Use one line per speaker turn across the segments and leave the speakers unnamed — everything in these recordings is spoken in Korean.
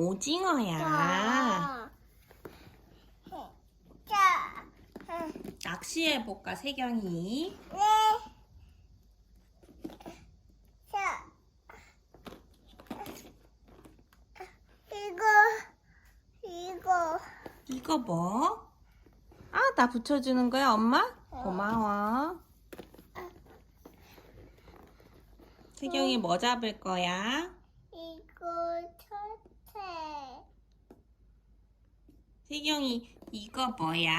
오징어야.
자,
낚시해볼까, 세경이?
네. 자, 이거, 이거.
이거 뭐? 아, 나 붙여주는 거야, 엄마? 고마워. 세경이 뭐 잡을 거야?
이거 첫째.
세경이 이거 뭐야?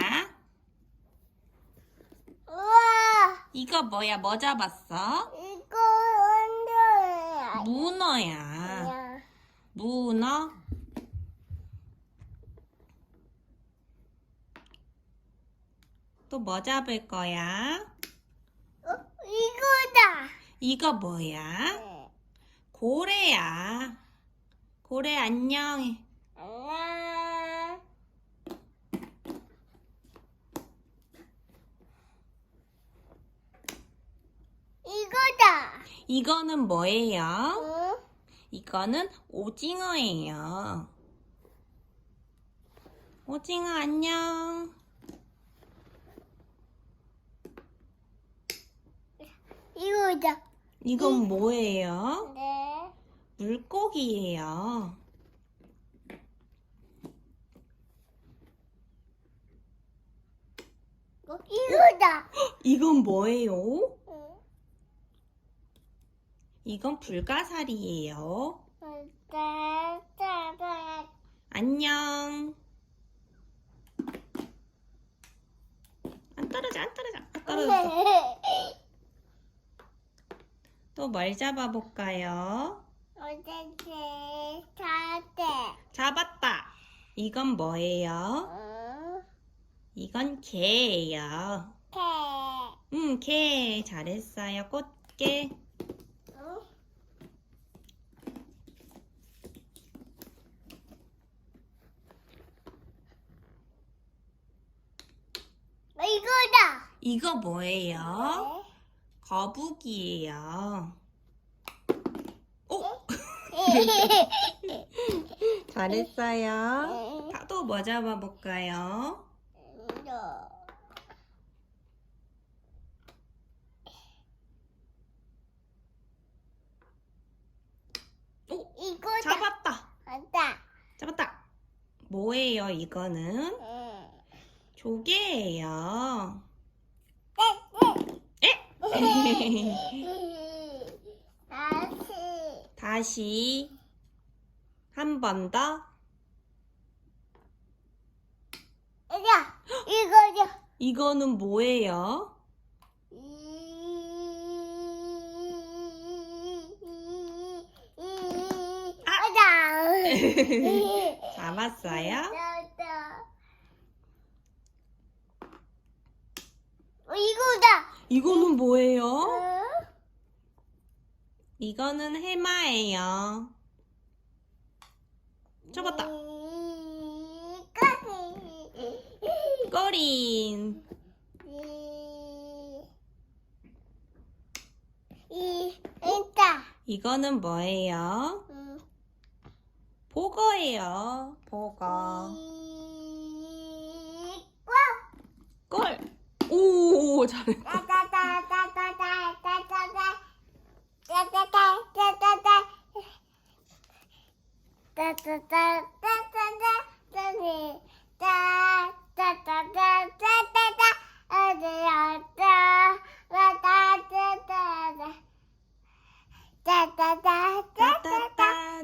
우와,
이거 뭐야? 뭐 잡았어?
이거 완전
문어야.
아니야.
문어? 또 뭐 잡을 거야?
어, 이거다.
이거 뭐야?
네.
고래야. 고래. 안녕. 이거는 뭐예요?
응?
이거는 오징어예요. 오징어 안녕.
이거다.
이건 뭐예요?
네.
물고기예요.
어, 이거다.
이건 뭐예요?
응.
이건 불가사리예요. 안녕. 안 떨어져, 안 떨어져, 안 떨어져. 또뭘 잡아볼까요?
어제지.
잡았다. 이건 뭐예요?
응.
이건 개예요.
개.
음, 개. 잘했어요. 꽃게.
응? 어, 이거
뭐예요?
네.
거북이에요. 오!
네.
잘했어요. 또뭐 잡아볼까요? 오!
이거다.
잡았다.
맞다.
잡았다. 뭐예요, 이거는?
응.
조개예요.
네, 다시.
다시 한 번 더.
야, 이거죠.
이거는 뭐예요? 잡았어요?
어,
이거는 뭐예요?
응?
이거는 해마예요.
이거지.
꼬린.
이, 있다.
이거는 뭐예요?
응.
보거예요. 보거.
이,
꼴. 오, 잘해.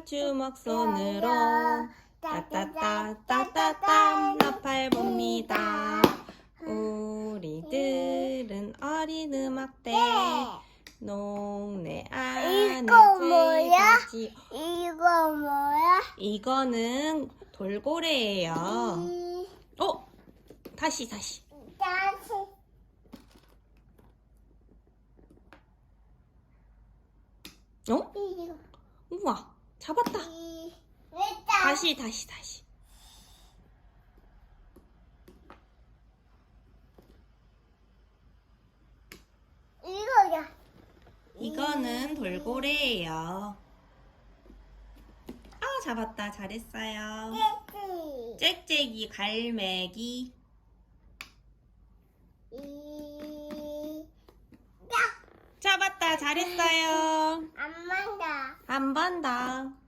주먹 손으로 따따따 따따따 나팔 봅니다. 우리들은 어린 음악대 농내 안에
이거 뭐야?
지
이거 뭐야?
이거는 돌고래예요.
이,
어? 다시 다시.
다시.
어?
이거.
우와 잡았다.
이.
다시 다시 다시.
이거야.
이거는 돌고래예요. 아 잡았다. 잘했어요. 짹짹이 갈매기. 잡았다. 잘했어요.
안 만다.
한번 더.